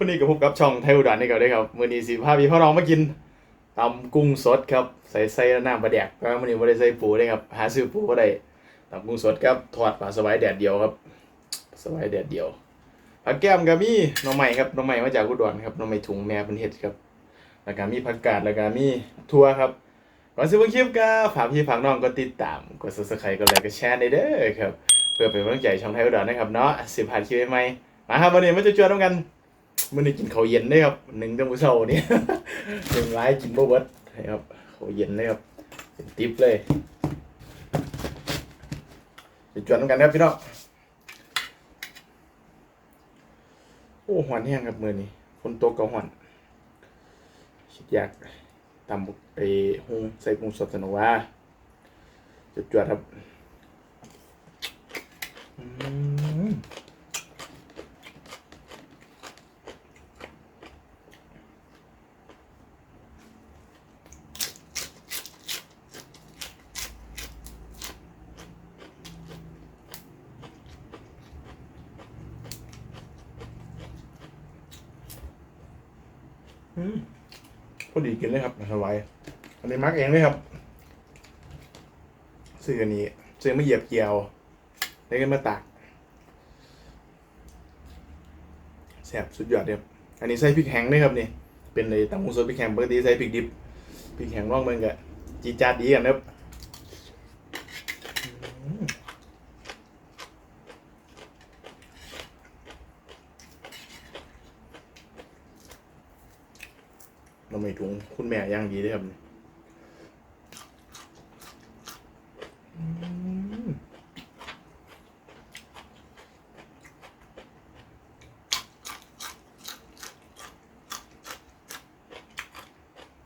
วันนี้กับพบกับช่องไทยอุดรนี่ก็ได้ครับมื้อนี้สิพาพี่พ่อน้องมากินตำกุ้งสดครับใส่ใส่น้ำปลาแดกก็มื้อนี้บ่ได้ใส่ปูเด้ครับหาซื้อปูบ่ได้ตำกุ้งสดครับทอดปลาสวายแดดเดียวครับสวายแดดเดียวผักแก้มก็มีหน่อไม้ครับหน่อไม้มาจากอุดรครับหน่อไม้ถุงแม่เพิ่นเฮ็ดครับแล้วก็มีผักกาดแล้วก็มีถั่วครับก่อนสิบคลิปก็ฝากพี่ฝากน้องก็ติดตามกด Subscribe กดไลค์กดแชร์ได้เด้อครับเพื่อเป็นกำลังใจช่องไทยอุดรนะครับเนาะสิผ่านคลิปใหม่มาครับวันนี้มาจะชวนกัน มื้อนี้กินข้าวเย็นเด้ครับหนึ่งตั้งมื้อเช้านี่ หนึ่งร้ายกินบ่เบิดนะครับข้าวเย็นเลยครับเป็นติ๊บเลยจะชวนกันครับพี่น้องโอ้หวานแห้งครับมือนี้ฝนตกก็หวานคิดอยากตำบุกไปหุงใส่กุ้งสดสนุกว่าจะจวดๆครับอืม พอดีกินเลยครับสบายอันนี้มักเองเลยครับซื้ออันนี้ซื้อมาเหยียบเกียวได้กันมาตักแซ่บสุดยอดเลยครับอันนี้ใส่พริกแห้งด้วยครับนี่เป็นเลยตำมุสดพริกแห้งปกติใส่พริกดิบพริกแห้งร่องมันก็จีจาดดีกันครับอืมเรา ไม่ถุงคุณแม่ย่างดีด้วยครับอืม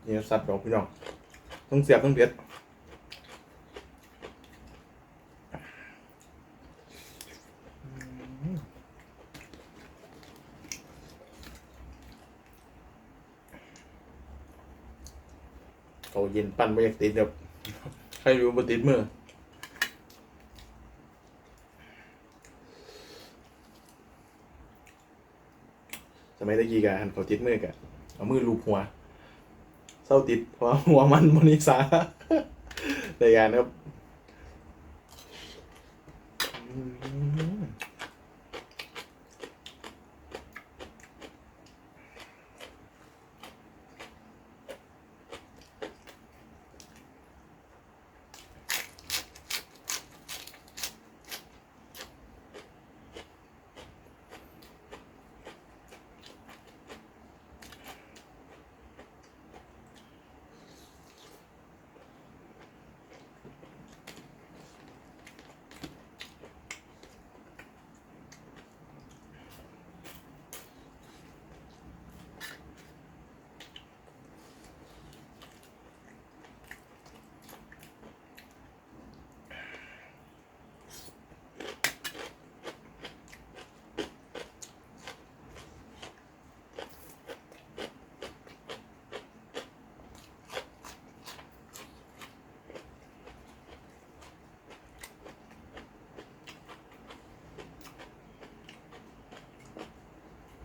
นี่สัตว์ดอกพี่น้องต้องเสียบต้องเผ็ด เขาเย็นปั้นไม่อยากติดแบบใครรู้มาติดมือสมัยตะกี้กันเขาติดมือกันเอามือลูบหัวเศร้าติดเพราะว่าหัวมันมนิสาในงานครับ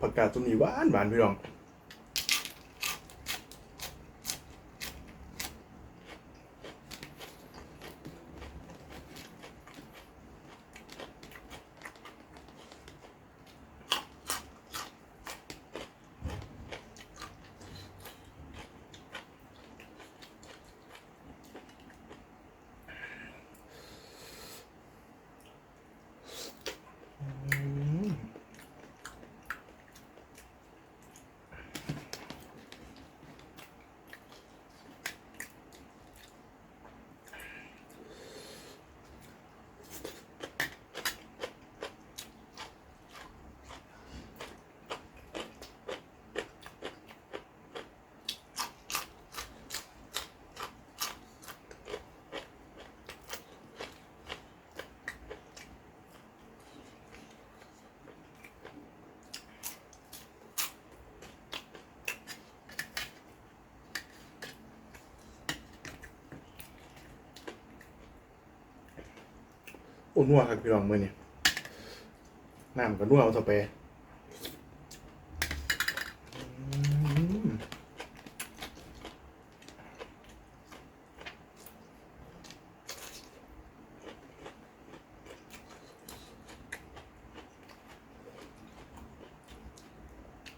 ผักกาดตัวนี้หวานหวานพี่น้อง อุ่นนัวครับพี่น้องมือเนี่ยน้ำก็นัวเอาต่อไป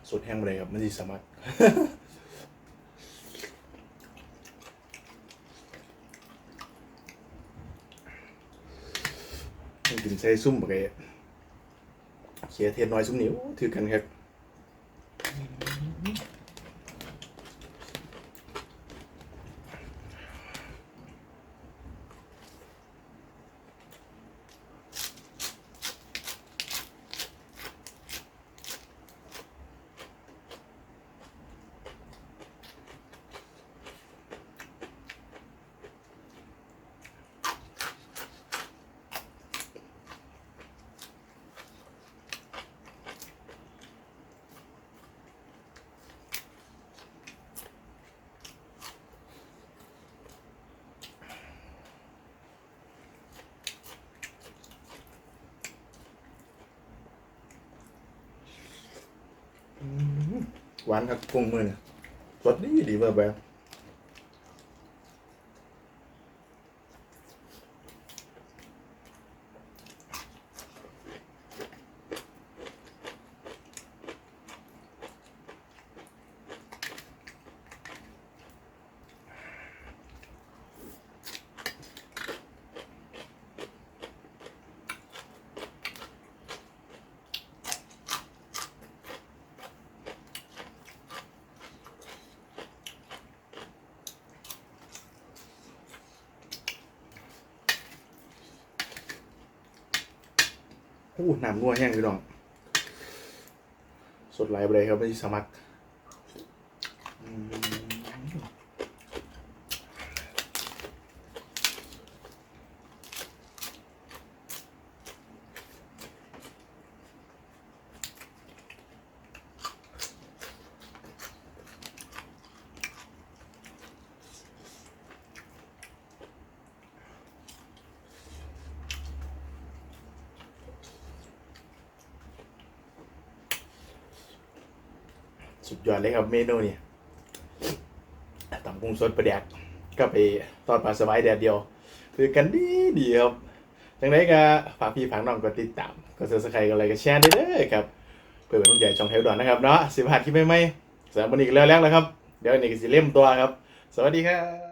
สุดแห้งไปเลยครับไม่ดีสามารถ กินใส่ซุ่มไปเขียเทียนน้อยซุ่มนิ้วถือกันครับ หวานครับกุ้งมือเนี่ยสดดีดีแบบแบบ อู้น้ำนัวแห้งพี่น้อง สดไหลไปเลยครับไม่สมัครอืม สุดยอดเลยครับเมนูนี่ตำกุ้งสดประแดกก็ไปทอดปลาสบายแดดเดียว คือกันดีดีครับจังไรก็ฝากพี่ฝากน้องกดติดตามกดซับสไครต์กันอะไรก็แชร์ได้เลยครับ เพื่อเป็นกำลังใจช่องเทวดอนนะครับเนาะสิบหาที่ไม่ไม่สำหรับวันนี้ก็แล้วแล้วครับ เดี๋ยวอันนี้ก็สิเล่มตัวครับ สวัสดีครับ